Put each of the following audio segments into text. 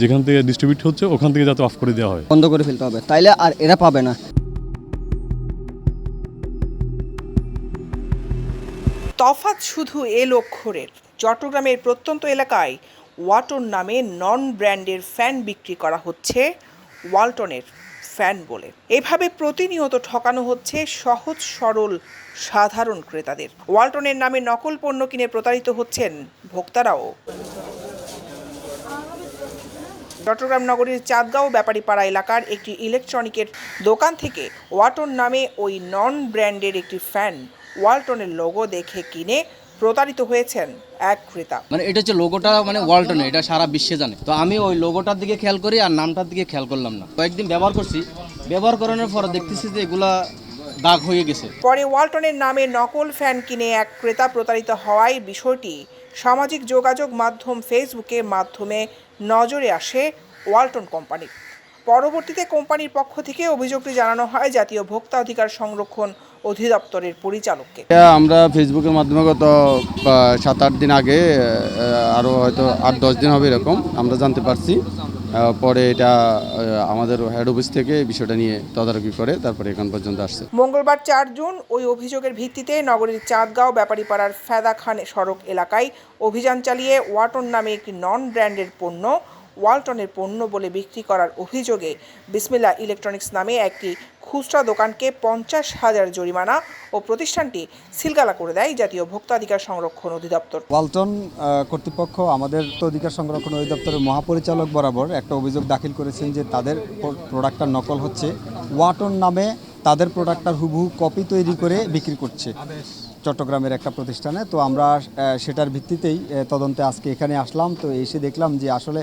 যেখান থেকে ডিস্ট্রিবিউট হচ্ছে ওখান থেকে যাতে অফ করে দেওয়া হয়। বন্ধ করে ফেলতে হবে। তাইলে আর এরা পাবে না। তফাৎ শুধু এ লক্ষরের চট্টগ্রামের প্রত্যন্ত এলাকায় ওয়াটন নামে নন ব্র্যান্ডের ফ্যান বিক্রি করা হচ্ছে ওয়ালটনের ফ্যান বলে। এভাবে প্রতিনিয়ত ঠকানো হচ্ছে সহজ সরল সাধারণ ক্রেতাদের। ওয়ালটনের নামে নকল পণ্য কিনে প্রতারিত হচ্ছেন ভোক্তারাও। চট্টগ্রাম নগরীর চাঁদগাঁও ব্যাপারীপাড়া এলাকার একটি ইলেকট্রনিকের দোকান থেকে ওয়াটন নামে ওই নন ব্র্যান্ডের একটি ফ্যান ওয়ালটনের লোগো দেখে কিনে প্রতারিত হয়েছেন এক ক্রেতা। মানে এটা হচ্ছে লোগোটা মানে ওয়ালটনে এটা সারা বিশ্বে জানে। তো আমি ওই লোগোটার দিকে খেয়াল করি আর নামটার দিকে খেয়াল করলাম না। কয়েকদিন ব্যবহার করছি ব্যবহার করানোর পর দেখতেছি যে এগুলা দাগ হয়ে গেছে। পরে ওয়ালটনের নামে নকল ফ্যান কিনে এক ক্রেতা প্রতারিত হওয়ায় বিষয়টি সামাজিক যোগাযোগ মাধ্যম ফেসবুকের মাধ্যমে নজরে আসে ওয়ালটন কোম্পানি। পরবর্তীতে কোম্পানির পক্ষ থেকে অভিযোগটি জানানো হয় জাতীয় ভোক্তা অধিকার সংরক্ষণ অধিদপ্তরের পরিচালককে। আমরা ফেসবুকের মাধ্যমে গত সাত, আট দিন আগে আরও হয়তো আট, দশ দিন হবে এরকম, আমরা জানতে পারছি। পরে এটা আমাদের হেড অফিস থেকে বিষয়টা নিয়ে তদারকি করে, তারপরে এখান পর্যন্ত আসছে। মঙ্গলবার চার জুন ওই অভিযোগের ভিত্তিতে নগরীর চাঁদগাঁও ব্যাপারীপাড়ার ফেদা খান সড়ক এলাকায় অভিযান চালিয়ে ওয়াটন নামে একটি নন ব্র্যান্ডের পণ্য ওয়ালটনের পণ্য বলে বিক্রি করার অভিযোগে বিসমিল্লা ইলেকট্রনিক্স নামে একটি খুচরা দোকানকে পঞ্চাশ হাজার জরিমানা ও প্রতিষ্ঠানটি সিলগালা করে দেয় জাতীয় ভোক্তাধিকার সংরক্ষণ অধিদপ্তর। ওয়ালটন কর্তৃপক্ষ, আমাদের অধিকার সংরক্ষণ অধিদপ্তরের মহাপরিচালক বরাবর একটা অভিযোগ দাখিল করেছেন যে তাদের প্র- প্রোডাক্টটার নকল হচ্ছে। ওয়াটন নামে তাদের প্রোডাক্টটার হুবহু কপি তৈরি করে বিক্রি করছে চট্টগ্রামের একটা প্রতিষ্ঠানে। তো আমরা সেটার ভিত্তিতেই তদন্তে আজকে এখানে আসলাম। তো এসে দেখলাম যে আসলে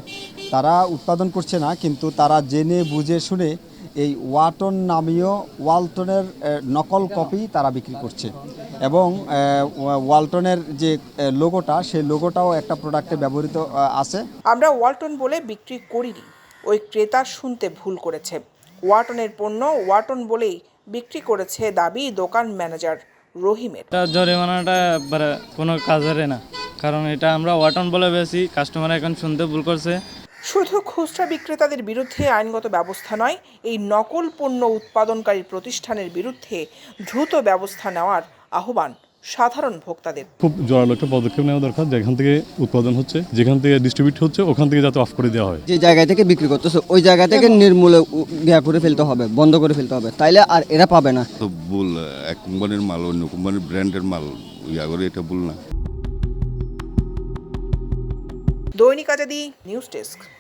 তারা উৎপাদন করছে না, কিন্তু তারা জেনে বুঝে শুনে এই ওয়াটন নামীয় ওয়ালটনের নকল কপি তারা বিক্রি করছে। এবং ওয়ালটনের যে লোগোটা সেই লোগোটাও একটা প্রোডাক্টে ব্যবহৃত আছে। আমরা ওয়ালটন বলে বিক্রি করিনি, ওই ক্রেতা শুনতে ভুল করেছে। ওয়াটনের পণ্য ওয়াটন বলেই বিক্রি করেছে দাবি দোকান ম্যানেজার রহিমের। এটা জরিমানাটা একবারে কোনো কাজের না কারণ এটা আমরা ওয়াটন বলে বেশি কাস্টমার এখন শুনতে ভুল করছে। শুধু খুচরা বিক্রেতাদের বিরুদ্ধে আইনগত ব্যবস্থা নয় এই নকল পণ্য উৎপাদনকারী প্রতিষ্ঠানের বিরুদ্ধে দ্রুত ব্যবস্থা নেওয়ার আহ্বান সাধারণ ভোক্তাদের। খুব জোরালো একটা পদক্ষেপ নেওয়া দরকার যেখান থেকে উৎপাদন হচ্ছে যেখান থেকে ডিস্ট্রিবিউট হচ্ছে ওখান থেকে যাতে অফ করে দেওয়া হয়। যে জায়গা থেকে বিক্রি করতেছে ওই জায়গা থেকে নির্মূলে ইয়া করে ফেলতে হবে বন্ধ করে ফেলতে হবে তাইলে আর এরা পাবে না। তো ভুল এক কোম্পানির মাল অন্য কোম্পানির ব্র্যান্ডের মাল ইয়া করে এটা ভুল না। দৈনিক আজাদি নিউজ ডেস্ক।